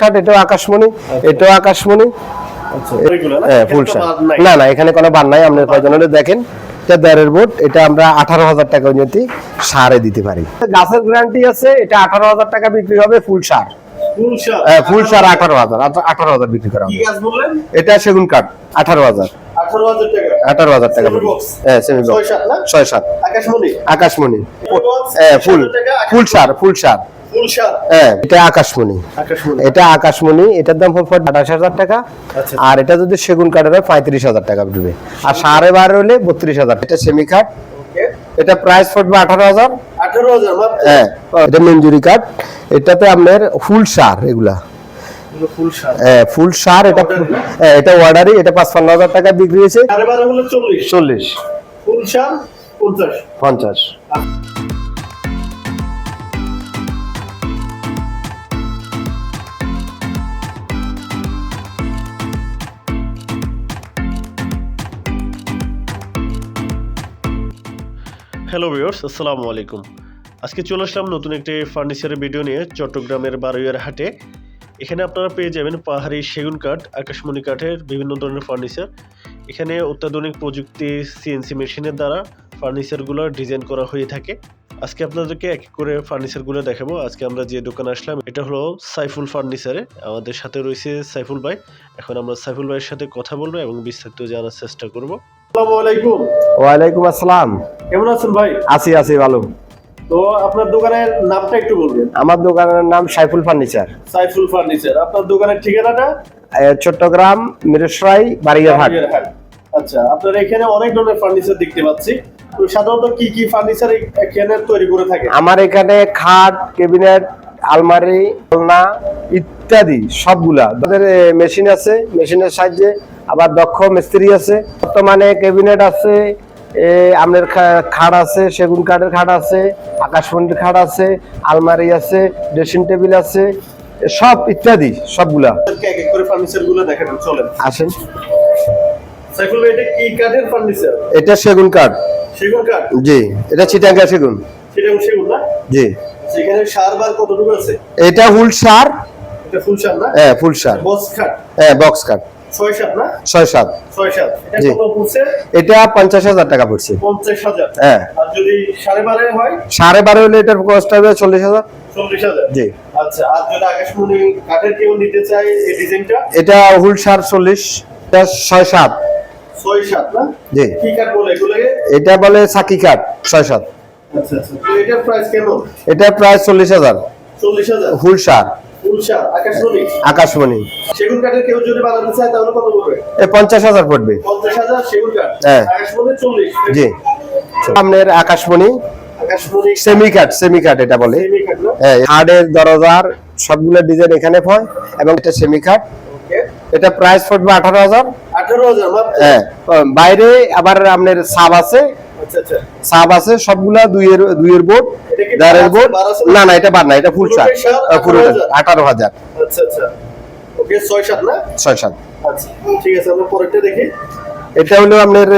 খাট এটাও আকাশমণি এটাও আকাশমণি। আচ্ছা হ্যাঁ। না না এখানে কোনো বার নাই আপনার কয়জন দেখেন? এটা বোর্ড এটা আমরা আঠারো হাজার টাকা উন্নতি সারে দিতে পারি। গাছের গ্যারান্টি আছে এটা আঠারো হাজার টাকা বিক্রি হবে ফুল সার। ফুল হ্যাঁ, ফুল সার আঠারো হাজার আঠারো হাজার বিক্রি করা হবে। এটা সেগুন কাঠ আঠারো হাজার। আঠারো হাজার টাকা? হ্যাঁ সেমি ছয় সাত ছয় সাত। আকাশমণি? আকাশমণি। হ্যাঁ ফুল ফুল সার ফুল সার। হ্যাঁ এটা আকাশমণি। এটা আকাশমণি এটার দাম পড়বে আঠাশ হাজার টাকা। আচ্ছা। আর এটা যদি সেগুন কাঠের হয় পঁয়ত্রিশ হাজার টাকা পড়বে। আর সাড়ে বারো হলে বত্রিশ হাজার। এটা সেমি কাঠ। এটা প্রাইস পড়বে আঠারো হাজার। আঠারো হাজার হ্যাঁ এটা মঞ্জুরি কাঠ। এটাতে আপনার ফুল সার এগুলা। ফুল হ্যাঁ, ফুল সার এটা হ্যাঁ, এটা অর্ডারই এটা পাঁচপান্ন হাজার টাকা বিক্রি হয়েছে। চল্লিশ। ফুল শার্ট পঞ্চাশ। পঞ্চাশ। হ্যালো ভিউয়ার্স, আসসালামু আলাইকুম। আজকে চলে আসলাম নতুন একটি ফার্নিচারের ভিডিও নিয়ে চট্টগ্রামের বারোয়ার হাটে। এখানে আপনারা পেয়ে যাবেন পাহাড়ি সেগুন কাঠ, আকাশমণি কাঠের বিভিন্ন ধরনের ফার্নিচার এখানে অত্যাধুনিক প্রযুক্তি সিএনসি মেশিনের দ্বারা ফার্নিচারগুলো ডিজাইন করা হয়ে থাকে। আজকে আপনাদেরকে এক এক করে ফার্নিচারগুলো দেখাবো। আজকে আমরা যে দোকানে আসলাম, এটা হলো সাইফুল ফার্নিচারে আমাদের সাথে রয়েছে সাইফুল ভাই। এখন আমরা সাইফুল ভাইয়ের সাথে কথা বলব এবং বিস্তারিত জানার চেষ্টা করব। আসসালামু আলাইকুম। ওয়ালাইকুম আসসালাম। কেমন আছেন ভাই? আছি আছি ভালো। তো আপনার দোকানের নামটা একটু বলবেন। আমার দোকানের নাম সাইফুল ফার্নিচার। সাইফুল ফার্নিচার। আপনার দোকানের ঠিকানাটা? চট্টগ্রাম বাড়িয়ারহাট আচ্ছা আপনার এখানে অনেক ধরনের ফার্নিচার দেখতে পাচ্ছি। তো সাধারণত কি কি ফার্নিচার এখানে তৈরি করে থাকে? আমার এখানে খাট কেবিনেট আলমারি ইত্যাদি সবগুলা। তাদের মেশিন আছে। মেশিনের সাহায্যে আবার দক্ষ মিস্ত্রি আছে। বর্তমানে ক্যাবিনেট আছে খা- খাট আছে সেগুন কাঠের খাট আছে আকাশমণির খাট আছে আলমারি আছে ড্রেসিং টেবিল আছে সব ইত্যাদি সবগুলা। এক এক করে ফার্নিচারগুলো দেখাবেন চলেন। আসেন। সাইফুল ভাই এটা কি কাঠের ফার্নিচার এটা সেগুন কাঠ। সেগুন কাঠ? জি এটা চিটাঙ্গা সেগুন। সেটা সেগুন না? জি। সেখানে সার বার কতটুকু আছে? এটা হুল সার। এটা ফুল সার না? হ্যাঁ ফুল সার। কাঠ হ্যাঁ বক্স কাঠ ছয় সাত জি। এটা পঞ্চাশ হাজার টাকা পড়ছে। হ্যাঁ। সাড়ে বারো হলে এটার কস্ট হবে চল্লিশ হাজার। জি। আচ্ছা আর যদি আকাশমণি কাঠের কেউ নিতে চায় এই ডিজাইনটা? এটা হুল সার চল্লিশ ছয় সাত। ছয় সাত না? জি। কি কাঠ বলে এগুলোকে? এটা বলে সাকি কাঠ ছয় সাত। আচ্ছা আচ্ছা। এটার প্রাইস কেমন? চল্লিশ হাজার। চল্লিশ হাজার। হুল সার। আকাশমণি। সেগুন কাঠের কেউ যদি বানাতে চায় তাহলে কত পড়বে? এ পঞ্চাশ হাজার পড়বে। পঞ্চাশ হাজার সেগুন কাঠ। হ্যাঁ। চল্লিশ। জি। সামনের আকাশমণি সেমি কাঠ। এটা বলে। হ্যাঁ হার্ডের দরজার সবগুলো ডিজাইন এখানে হয় এবং এটা সেমি এটা প্রাইস পড়বে আঠারো হাজার। আঠারো হাজার হ্যাঁ বাইরে আবার আপনার সাব আছে সাব আছে সবগুলা দুইয়ের দুইয়ের বোর্ড দাঁড়ের বোর্ড? না না এটা বার না এটা ফুল সার পুরো আঠারো হাজার। আচ্ছা আচ্ছা। ওকে ছয় সাত না? ছয় সাত। আচ্ছা ঠিক আছে আমরা পরেরটা দেখি। এটা হলো আপনার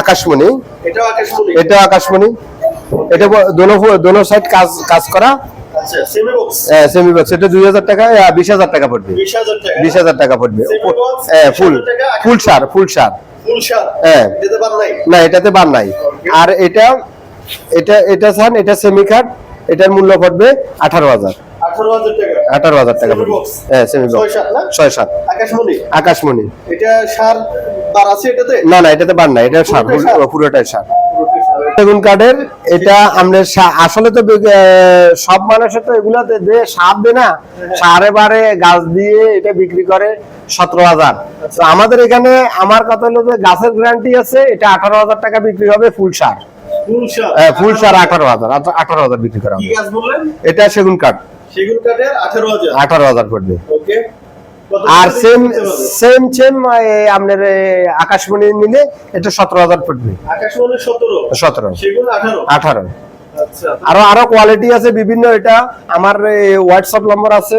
আকাশমণি। এটা আকাশমণি? এটা দোনো দোনো সাইড কাজ কাজ করা। আচ্ছা সেমি বক্স এটা দুই হাজার টাকা বিশ হাজার টাকা পড়বে। বিশ হাজার টাকা। পড়বে। Semi ফুল। ফুল সার ফুল সার হ্যাঁ। এটাতে বার নাই? না এটাতে বার নাই। আর এটা এটা এটা সান এটা সেমি কাট এটার মূল্য পড়বে আঠারো হাজার। আঠারো হাজার টাকা? হ্যাঁ সেমি ছয় বক্স সাত না? ছয় সাত আকাশমণি? আকাশমণি। এটা সার বার আছে এটাতে? না না এটাতে বার নাই এটা সার পুরোটাই সার? সেগুন কাঠের এটা আমাদের আসলে তো সব মানুষের তো এগুলাতে দে সার দে না সারে বারে গাছ দিয়ে এটা বিক্রি করে সতেরো হাজার। তো আমাদের এখানে আমার কথা হলো যে গাছের গ্যারান্টি আছে এটা আঠারো হাজার টাকা বিক্রি হবে ফুল সার। ফুল সার? সার আঠারো হাজার আঠারো হাজার বিক্রি করা হবে। এটা সেগুন কাঠ। সেগুন কাঠের আঠারো হাজার। আঠারো হাজার পড়বে। ওকে আর সেম সেম সেম আপনার আকাশমণি মিলে এটা সতেরো হাজার পড়বে। আকাশমণি সতেরো? সতেরো। আঠারো? আঠারো। আচ্ছা আরও আরও কোয়ালিটি আছে বিভিন্ন এটা। আমার হোয়াটসঅ্যাপ নম্বর আছে।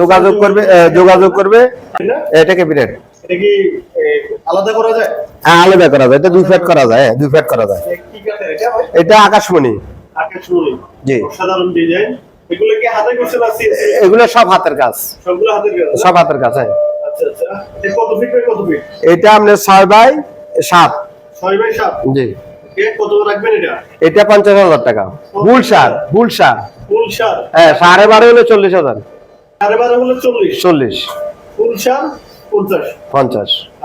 যোগাযোগ করবে যোগাযোগ করবে। এটা ক্যাবিনেট আলাদা করা যায়? আলাদা করা যায়। এটা দুই ফ্যাট করা যায় হ্যাঁ, দুই ফ্যাট করা যায়। এটা আকাশমণি। আকাশমণি। জি। সাধারণ ডিজাইন এগুলো কি হাতে করছেন আছে এগুলো সব হাতের কাজ। সবগুলো হাতের কাজ সব হাতের কাজ হ্যাঁ। আচ্ছা আচ্ছা। এটা কত ফিট বাই কত ফিট এটা আপনার ছয় বাই সাত। ছয় বাই সাত? জি। কত রাখবেন এটা? টাকা। বুল সার বুল সার। হ্যাঁ হলে হলো ফুল সার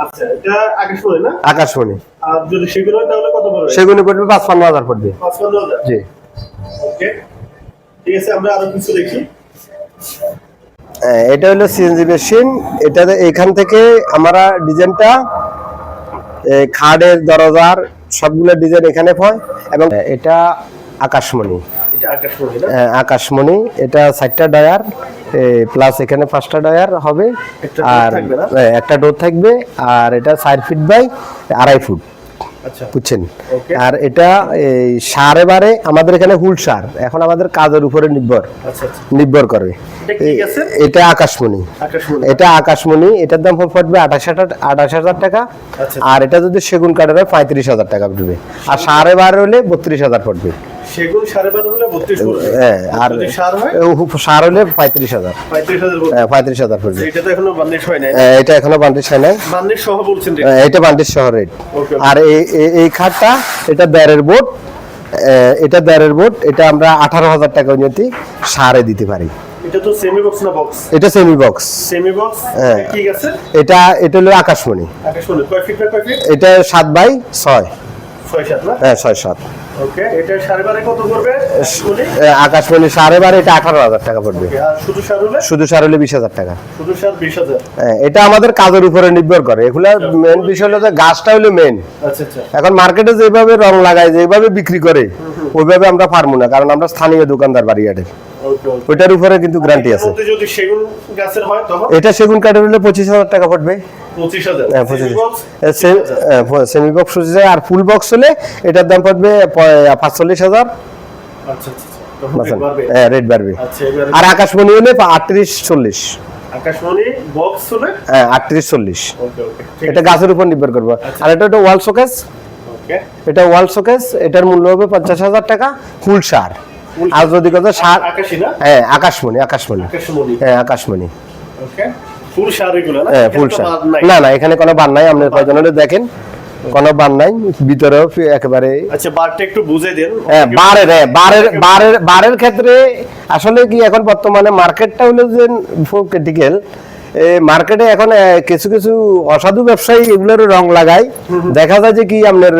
আচ্ছা এটা না? আকাশমণি। আর যদি সেগুলো তাহলে কত পড়বে? সেগুনি পড়বে হাজার পড়বে। জি। ওকে। ঠিক আছে আমরা আরও কিছু দেখি। হ্যাঁ, এটা হলো সিএনজি মেশিন এটা এখান থেকে আমরা ডিজাইনটা খাটের দরজার সবগুলো ডিজাইন এখানে হয় এবং এটা আকাশমণি। এটা আকাশ শুনে না? হ্যাঁ, আকাশমণি। এটা চারটা ডায়ার প্লাস এখানে পাঁচটা ডায়ার হবে। আর থাকবে না? হ্যাঁ, একটা ডোর থাকবে। আর এটা চার ফিট বাই আড়াই ফুট বুঝছেন? Okay. আর এটা এই সার এবারে আমাদের এখানে হুল সার। এখন আমাদের কাজের উপরে নির্ভর আচ্ছা আচ্ছা। নির্ভর করে। এটা আকাশমণি। এটা আকাশমণি এটার দাম পড়বে আঠাশ হাজার আঠাশ হাজার টাকা। আচ্ছা। আর এটা যদি সেগুন কাঠের হয় পঁয়ত্রিশ হাজার টাকা পড়বে। আর সাড়ে বারো হলে বত্রিশ হাজার পড়বে। হ্যাঁ আর সার হলে পঁয়ত্রিশ হাজার। পঁয়ত্রিশ হাজার এটা এখনও নাই এটা আর এই এই এটা এটা এটা আমরা আঠারো হাজার টাকা উন্নতি সারে দিতে পারি। এটা সেমি বক্স এটা এটা হলো আকাশমণি। এটা সাত বাই ছয়। ছয় সাত হ্যাঁ 6 7 আকাশমণি? সাড়ে বারো এটা আঠারো হাজার টাকা পড়বে। শুধু সার হলে? বিশ হাজার টাকা। এটা আমাদের কাজের উপরে নির্ভর করে। এগুলা মেন বিষয় হলো যে গাছটা হলো মেন আচ্ছা আচ্ছা। এখন মার্কেটে যেভাবে রং লাগায় যেভাবে বিক্রি করে ওইভাবে আমরা পারব না কারণ আমরা স্থানীয় দোকানদার ওকে ওইটার উপরে কিন্তু গ্যারান্টি আছে। এটা সেগুন কাঠের হলে পঁচিশ হাজার টাকা পড়বে। হাজার। হ্যাঁ, পঁচিশ সেমি বক্স আর ফুল বক্স হলে এটার দাম পড়বে পাঁচচল্লিশ হাজার। আচ্ছা আচ্ছা আচ্ছা। rate বাড়বে। হ্যাঁ রেট বাড়বে। আচ্ছা আর আকাশমণি হলে আটত্রিশ চল্লিশ। আকাশমণি হ্যাঁ আটত্রিশ চল্লিশ। এটা গাছের উপর নির্ভর করবে। আর এটা একটা ওয়াল শোকেস এটা ওয়াল শোকেস এটার মূল্য হবে পঞ্চাশ হাজার টাকা ফুল সার। আর যদি কথা সার হ্যাঁ আকাশমণি আকাশমণি। আকাশমণি। হ্যাঁ আকাশমণি। ওকে। ফুল সার এগুলো না? হ্যাঁ ফুল সার। না না এখানে কোনো বান নাই হলে দেখেন। কোনো বান নাই ভিতরেও ফি- একেবারে আচ্ছা বারটা একটু বুঝে দেন। হ্যাঁ বারের হ্যাঁ বারের বারের বারের ক্ষেত্রে আসলে কি এখন বর্তমানে মার্কেটটা হলো যে ক্রিটিক্যাল মার্কেটে এখন কিছু কিছু অসাধু ব্যবসায়ী এগুলোর রং লাগায়। দেখা যায় যে কি আপনার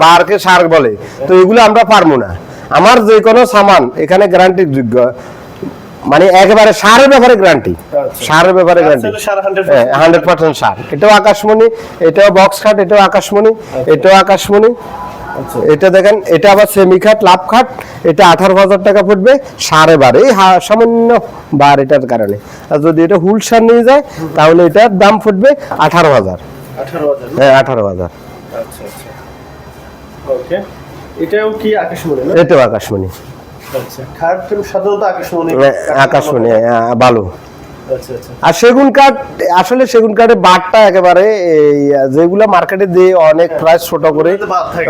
বারকে সার বলে। তো এগুলো আমরা পারব না। আমার যে কোনো সামান এখানে গ্যারান্টি যোগ্য। মানে একেবারে সারের ব্যাপারে গ্যারান্টি আচ্ছা। সারের ব্যাপারে গ্যারান্টি আসলে সার 100% হ্যাঁ হান্ড্রেড পার্সেন্ট সার। এটাও আকাশমণি এটাও বক্স খাট এটাও আকাশমণি এটাও আকাশমণি। আচ্ছা। এটা দেখেন এটা আবার সেমি খাট লাভ খাট এটা আঠারো হাজার টাকা পড়বে সাড়ে বার এই সামান্য বার এটার কারণে। আর যদি এটা হুল সার নিয়ে যায় তাহলে এটার দাম পড়বে আঠারো হাজার। হ্যাঁ আঠারো হাজার। আচ্ছা আচ্ছা। এটাও কি আকাশমণি এটাও আকাশমণি। আচ্ছা আকাশমণি হ্যাঁ, হ্যাঁ, ভালো আচ্ছা আচ্ছা। আর সেগুন কাঠ আসলে সেগুন কাঠের বারটা একেবারে এই যেগুলা মার্কেটে দিয়ে অনেক প্রাইস ছোট করে।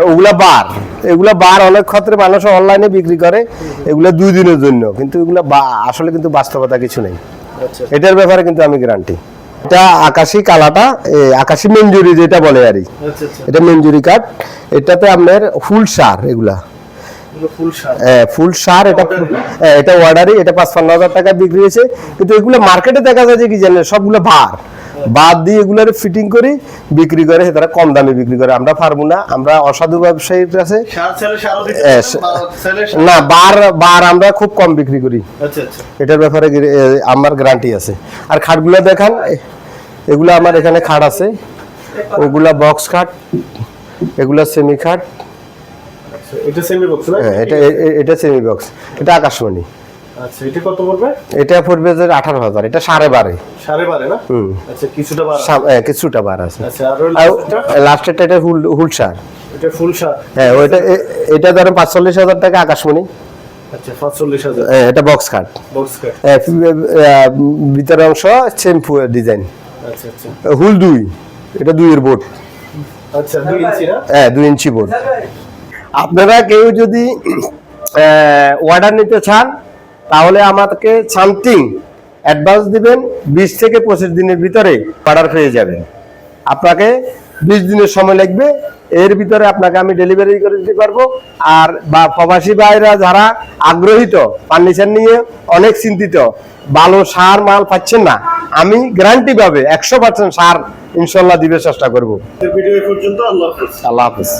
ওগুলা বার। এগুলা বার অনেক ক্ষেত্রে মানুষ অনলাইনে বিক্রি করে এগুলা দুই দিনের জন্য। কিন্তু এগুলা আসলে কিন্তু বাস্তবতা কিছু নেই। আচ্ছা এটার ব্যাপারে কিন্তু আমি গ্যারান্টি এটা আকাশি কালাটা আকাশি মঞ্জুরি যেটা বলে আর। আচ্ছা আচ্ছা। এটা মঞ্জুরি কাঠ। এটাতে আপনার ফুল সার এগুলো। ফুল সার। এটা এটা অর্ডারই এটা পাঁচপান্ন হাজার টাকা বিক্রি হয়েছে। কিন্তু এগুলো মার্কেটে দেখা যায় যে কি জানেন সবগুলো ভার। বাদ দিয়ে এগুলোর ফিটিং করি বিক্রি করে তারা কম দামে বিক্রি করে। আমরা পারব না আমরা অসাধু ব্যবসায়ীর কাছে না বার বার আমরা খুব কম বিক্রি করি। আচ্ছা আচ্ছা। এটার ব্যাপারে আমার গ্যারান্টি আছে। আর খাটগুলো দেখান এগুলো আমার এখানে খাট আছে। ওগুলা বক্স খাট এগুলা সেমি খাট এটা সেমি বক্স না হ্যাঁ এটা এ- এ- এটা সেমি বক্স এটা আকাশমণি। আচ্ছা এটা কত পড়বে? এটা পড়বে যে না? হুম। আচ্ছা কিছুটা বার সাম- কিছুটা বার আছে। আচ্ছা আর? লাস্টেরটা এটা হুল হুল সার। এটা ফুল সার। হ্যাঁ ওইটা এটা ধরেন টাকা আকাশমণি। আচ্ছা হাজার। এটা বক্স কাট ভিতরের অংশ সেম ডিজাইন আচ্ছা আচ্ছা। হুল দুই এটা দুইয়ের বোর্ড আচ্ছা দুই ইঞ্চি না? হ্যাঁ দুই ইঞ্চি বোর্ড আপনারা কেউ যদি অর্ডার নিতে চান তাহলে আমাকে সামথিং অ্যাডভান্স দিবেন বিশ থেকে পঁচিশ দিনের ভিতরে অর্ডার পেয়ে যাবেন। আপনাকে বিশ দিনের সময় লাগবে এর ভিতরে আপনাকে আমি ডেলিভারি করে দিতে পারব। আর বা প্রবাসী ভাইরা যারা আগ্রহিত ফার্নিচার নিয়ে অনেক চিন্তিত ভালো সার মাল পাচ্ছেন না আমি গ্যারান্টি পাবে একশো পার্সেন্ট সার ইনশাল্লাহ দিবে চেষ্টা করব। আল্লাহ হাফিজ।